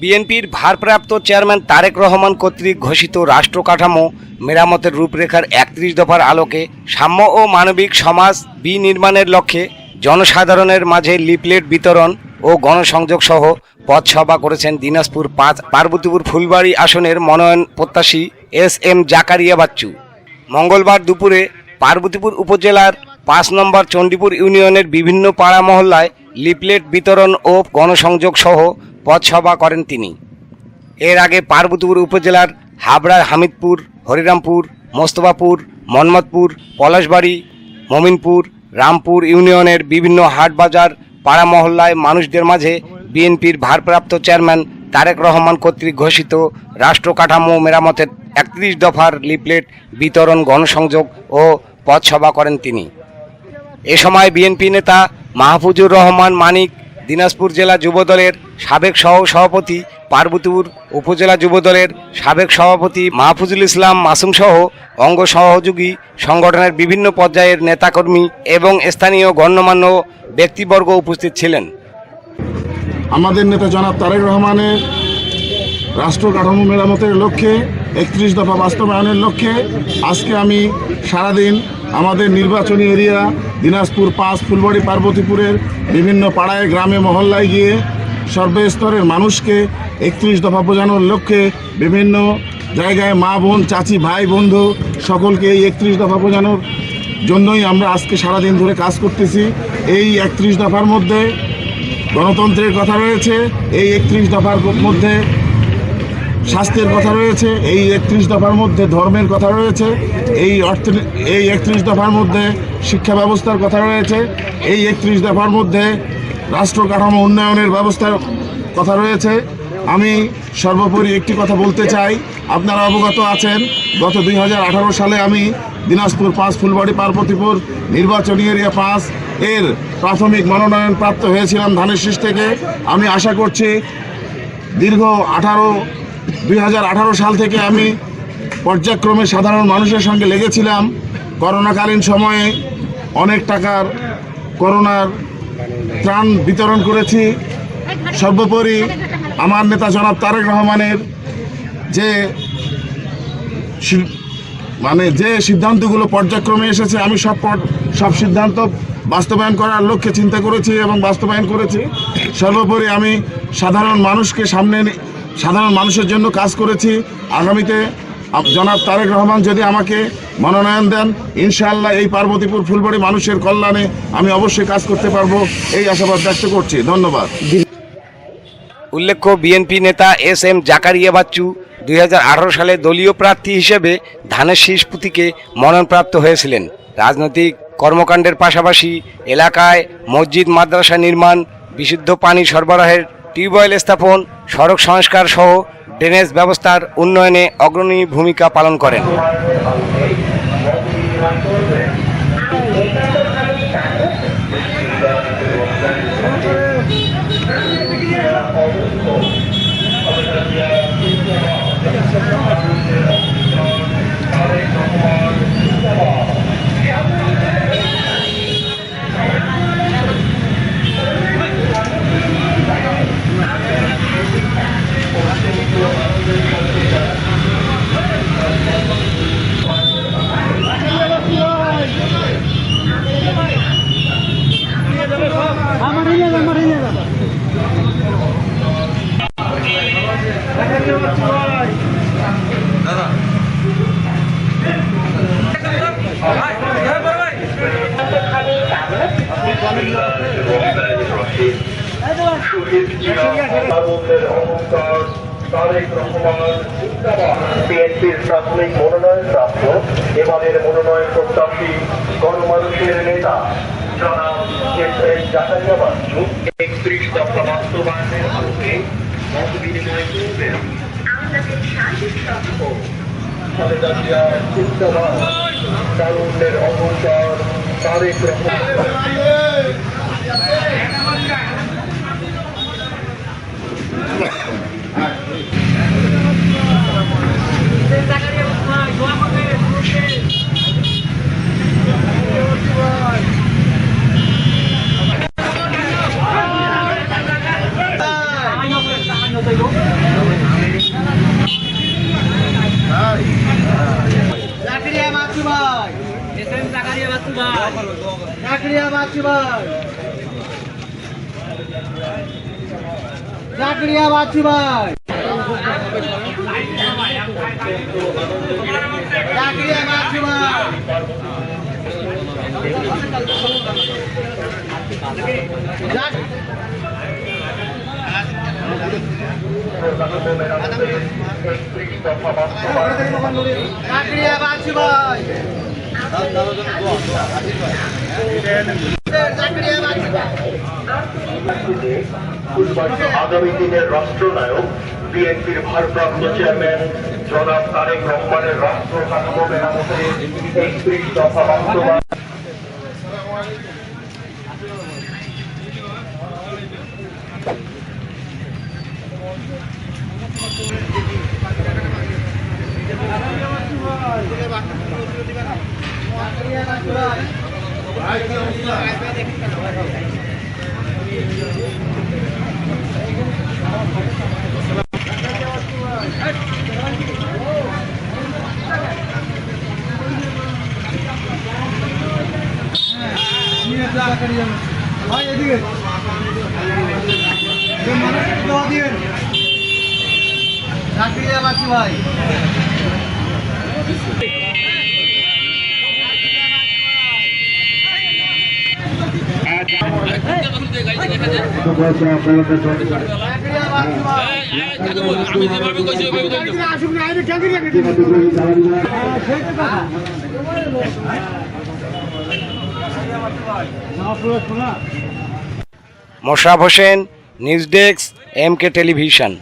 বিএনপির ভারপ্রাপ্ত চেয়ারম্যান তারেক রহমান কর্তৃক ঘোষিত রাষ্ট্র কাঠামো মেরামতের রূপরেখার একত্রিশ দফার আলোকে সাম্য ও মানবিক সমাজ বিনির্মাণের লক্ষ্যে জনসাধারণের মাঝে লিফলেট বিতরণ ও গণসংযোগ সহ পথসভা করেছেন দিনাজপুর পাঁচ পার্বতীপুর ফুলবাড়ি আসনের মনোনয়ন প্রত্যাশী এস এম জাকারিয়া বাচ্চু। মঙ্গলবার দুপুরে পার্বতীপুর উপজেলার পাঁচ নম্বর চণ্ডীপুর ইউনিয়নের বিভিন্ন পাড়া মহল্লায় লিফলেট বিতরণ ও গণসংযোগ সহ পথসভা করেন তিনি। এর আগে পার্বতীপুর উপজেলার হাবড়ার হামিদপুর, হরিরামপুর, মোস্তফাপুর, মন্মথপুর, পলাশবাড়ি, মমিনপুর, রামপুর ইউনিয়নের বিভিন্ন হাট বাজার পাড়া মহল্লায় মানুষদের মাঝে বিএনপির ভারপ্রাপ্ত চেয়ারম্যান তারেক রহমান কর্তৃক ঘোষিত রাষ্ট্র কাঠামো মেরামতের একত্রিশ দফার লিফলেট বিতরণ, গণসংযোগ ও পথসভা করেন তিনি। এ সময় বিএনপি নেতা মাহফুজুর রহমান মানিক দিনাজপুর জেলা যুবদলের সাবেক সহ সভাপতি, পার্বতীপুর উপজেলা যুবদলের সাবেক সভাপতি মাহফুজুল ইসলাম মাসুম সহ অঙ্গ সহযোগী সংগঠনের বিভিন্ন পর্যায়ের নেতাকর্মী এবং স্থানীয় গণ্যমান্য ব্যক্তিবর্গ উপস্থিত ছিলেন। আমাদের নেতা জনাব তারেক রহমানের রাষ্ট্র কাঠামো মেরামতের লক্ষ্যে, একত্রিশ দফা বাস্তবায়নের লক্ষ্যে আজকে আমি সারাদিন আমাদের নির্বাচনী এরিয়া দিনাজপুর পাঁচ ফুলবাড়ি, পার্বতীপুরের বিভিন্ন পাড়ায়, গ্রামে, মহল্লায় গিয়ে সর্বস্তরের মানুষকে একত্রিশ দফা বোঝানোর লক্ষ্যে বিভিন্ন জায়গায় মা বোন, চাচি, ভাই, বন্ধু সকলকে এই একত্রিশ দফা বোঝানোর জন্যই আমরা আজকে সারাদিন ধরে কাজ করতেছি। এই একত্রিশ দফার মধ্যে গণতন্ত্রের কথা রয়েছে, এই একত্রিশ দফার মধ্যে স্বাস্থ্যের কথা রয়েছে, এই একত্রিশ দফার মধ্যে ধর্মের কথা রয়েছে, এই অর্থ এই একত্রিশ দফার মধ্যে শিক্ষা ব্যবস্থার কথা রয়েছে, এই একত্রিশ দফার মধ্যে রাষ্ট্র কাঠামো উন্নয়নের ব্যবস্থার কথা রয়েছে। আমি সর্বোপরি একটি কথা বলতে চাই, আপনারা অবগত আছেন, গত দুই হাজার আঠারো সালে আমি দিনাজপুর পাঁচ, ফুলবাড়ি পার্বতীপুর নির্বাচনী এরিয়া পাঁচ এর প্রাথমিক মনোনয়ন প্রাপ্ত হয়েছিলাম ধানের শীষ থেকে। আমি আশা করছি দীর্ঘ আঠারো দুই হাজার আঠারো সাল থেকে আমি পর্যায়ক্রমে সাধারণ মানুষের সঙ্গে লেগেছিলাম। করোনাকালীন সময়ে অনেক টাকার করোনার ত্রাণ বিতরণ করেছি। সর্বোপরি আমার নেতা জনাব তারেক রহমানের যে মানে যে সিদ্ধান্তগুলো পর্যায়ক্রমে এসেছে, আমি সব সব সিদ্ধান্ত বাস্তবায়ন করার লক্ষ্যে চিন্তা করেছি এবং বাস্তবায়ন করেছি। সর্বোপরি আমি সাধারণ মানুষকে সামনে সাধারণ মানুষের জন্য কাজ করেছি। আগামীতে জনাব তারেক রহমান যদি আমাকে মনোনয়ন দেন, ইনশাআল্লাহ এই পার্বতীপুর ফুলবাড়ি মানুষের কল্যাণে আমি অবশ্যই কাজ করতে পারব, এই আশাবাদ ব্যক্ত করছি। ধন্যবাদ। উল্লেখ্য, বিএনপি নেতা এস এম জাকারিয়া বাচ্চু দুই হাজার আঠারো সালে দলীয় প্রার্থী হিসেবে ধানের শীষ পুঁতিকে মনোনয়নপ্রাপ্ত হয়েছিলেন। রাজনৈতিক কর্মকাণ্ডের পাশাপাশি এলাকায় মসজিদ, মাদ্রাসা নির্মাণ, বিশুদ্ধ পানি সরবরাহের টিউবওয়েল স্থাপন সড়ক সংস্কার সহ ড্রেনেজ ব্যবস্থার উন্নয়নে অগ্রণী ভূমিকা পালন করেন আনন্দের অহংকার তারেক রহমান বিএনপির প্রাথমিক মনোনয়ন প্রাপ্ত এবারের মনোনয়ন প্রত্যাশী গণমানুষের নেতা জনাব একত্রিশ দফা বাস্তবায়নের আলোকে মত বিনিময় করবেন তারুণ্যের অহংকার। তারেক রহমান Ano জাকরিয়া বাচ্চু ভাই জাকরিয়া বাচ্চু ভাই জাকরিয়া বাচ্চু ভাই বাচ্চু ভাই আগামী দিনের রাষ্ট্রনায়ক, বিএনপির ভারপ্রাপ্ত চেয়ারম্যান জনাব তারেক রহমানের রাষ্ট্র কাঠামো মেরামতের একত্রিশ দফা বাস্তবায়ন। জাকরিয়া বাচ্চু ভাই ভাই এদিকে জাকরিয়া বাচ্চু ভাই জাকরিয়া বাচ্চু ভাই Mosharraf Hossain news desk M K television.